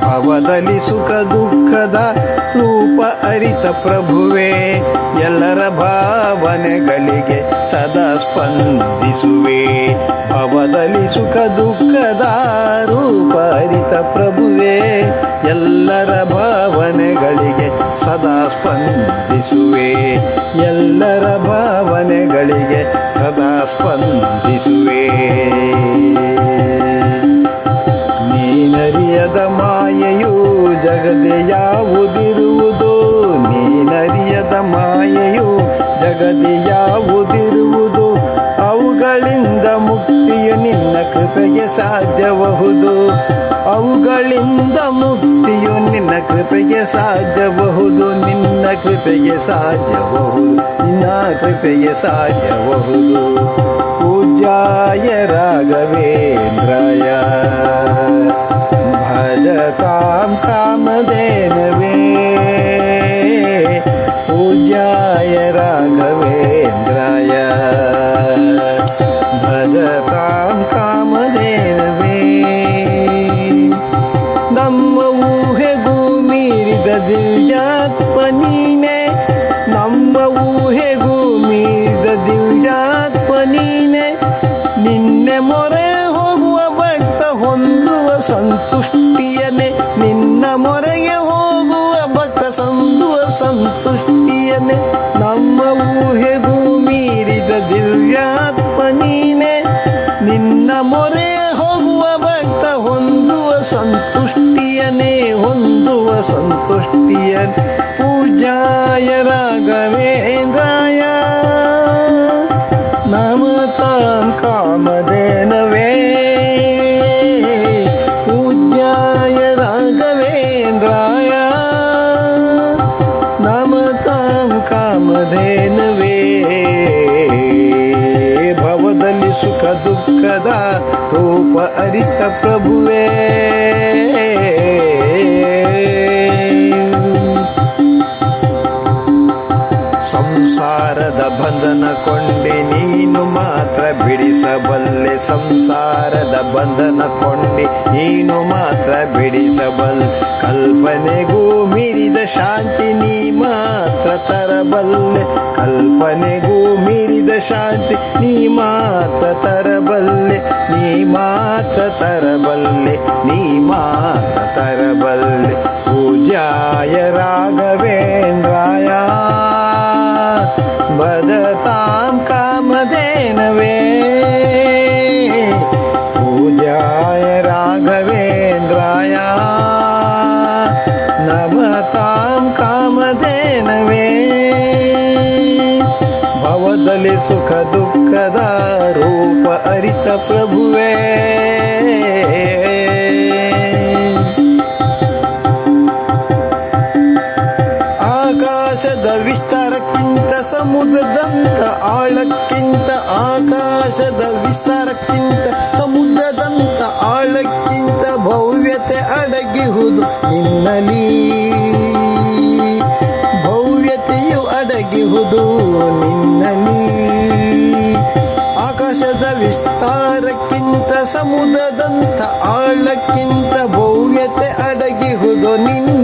ಭವದಲ್ಲಿ ಸುಖ ದುಃಖದ ರೂಪ ಅರಿತ ಪ್ರಭುವೆ, ಎಲ್ಲರ ಭಾವನೆಗಳಿಗೆ ಸದಾ ಸ್ಪಂದಿಸುವೆ. ಭವದಲ್ಲಿ ಸುಖ ದುಃಖದ ರೂಪ ಅರಿತ ಪ್ರಭುವೆ, ಎಲ್ಲರ ಭಾವನೆಗಳಿಗೆ ಸದಾ ಸ್ಪಂದಿಸುವೆ. ಎಲ್ಲರ ಭಾವನೆಗಳಿಗೆ ಸದಾ ಸ್ಪಂದಿಸುವೆ. ಜಗದೆ ಯಾವುದಿರುವುದು? ಅವುಗಳಿಂದ ಮುಕ್ತಿಯ ನಿನ್ನ ಕೃಪೆಗೆ ಸಾಧ್ಯಬಹುದು ಅವುಗಳಿಂದ ಮುಕ್ತಿಯು ನಿನ್ನ ಕೃಪೆಗೆ ಸಾಧ್ಯಬಹುದು ನಿನ್ನ ಕೃಪೆಗೆ ಸಾಧ್ಯಬಹುದು ನಿನ್ನ ಕೃಪೆಗೆ ಸಾಧ್ಯಬಹುದು ಪೂಜ್ಯಾಯ ರಾಘವೇಂದ್ರಾಯ, ಭಜತಾಂ ಕಾಮಧೇನವೇ. ರಾಘವೇಂದ್ರಾಯ. ಭಜತಾಂ ಕಾಮಧೇನವೇ ನಮ್ಮ ಊಹೆಗೂ ಮೀರಿದ ದಿವ್ಯಾತ್ಮ ನೀನೆ ನಮ್ಮ ಊಹೆಗೂ ಮೀರಿದ ದಿವ್ಯಾತ್ಮ ನೀನೆ ನಿನ್ನೆ ಮೊರೆ ಹೋಗುವ ಭಕ್ತ ಹೊಂದುವ ಸಂತುಷ್ಟಿಯನೆ ಸಂತುಷ್ಟಿಯನೆ ನಮ್ಮ ಊಹೆಗೂ ಮೀರಿದ ದಿವ್ಯಾತ್ಮ ನೀನೆ. ನಿನ್ನ ಮೊರೆ ಹೋಗುವ ಭಕ್ತ ಹೊಂದುವ ಸಂತುಷ್ಟಿಯನೇ, ಹೊಂದುವ ಸಂತುಷ್ಟಿಯನ್ ಪೂಜಾಯ ರಾಘವೇಂದ್ರಾಯ. ಕಾಮಧೇನವೇ ಭವದಲ್ಲಿ ಸುಖ ದುಃಖದ ರೂಪ ಅರಿತ ಪ್ರಭುವೇ ಬಿಡಿಸಬಲ್ಲೆ ಸಂಸಾರದ ಬಂಧನ ಕೊಂಡಿ, ನೀನು ಮಾತ್ರ ಬಿಡಿಸಬಲ್ಲೆ ಕಲ್ಪನೆಗೂ ಮೀರಿದ ಶಾಂತಿ, ನೀ ಮಾತ್ರ ತರಬಲ್ಲೆ. ಕಲ್ಪನೆಗೂ ಮೀರಿದ ಶಾಂತಿ, ನೀ ಮಾತ್ರ ತರಬಲ್ಲೆ. ನೀ ಮಾತ್ರ ತರಬಲ್ಲೆ, ನೀ ಮಾತ್ರ राघवे। पूजाय राघवेन्द्राय। नमतां कामधेनवे। कामधेन सुखदुःखदा रूप हरितप्रभुवे ಆಕಾಶದ ವಿಸ್ತಾರಕ್ಕಿಂತ ಸಮುದ್ರದಂತ ಆಳಕ್ಕಿಂತ ಭವ್ಯತೆ ಅಡಗಿಹುದು ನಿನ್ನಲಿ ಭವ್ಯತೆಯು ಅಡಗಿಹುದು ನಿನ್ನಲಿ ಆಕಾಶದ ವಿಸ್ತಾರಕ್ಕಿಂತ ಸಮುದ್ರದಂತ ಆಳಕ್ಕಿಂತ ಭವ್ಯತೆ ಅಡಗಿಹುದು ನಿನ್ನಲಿ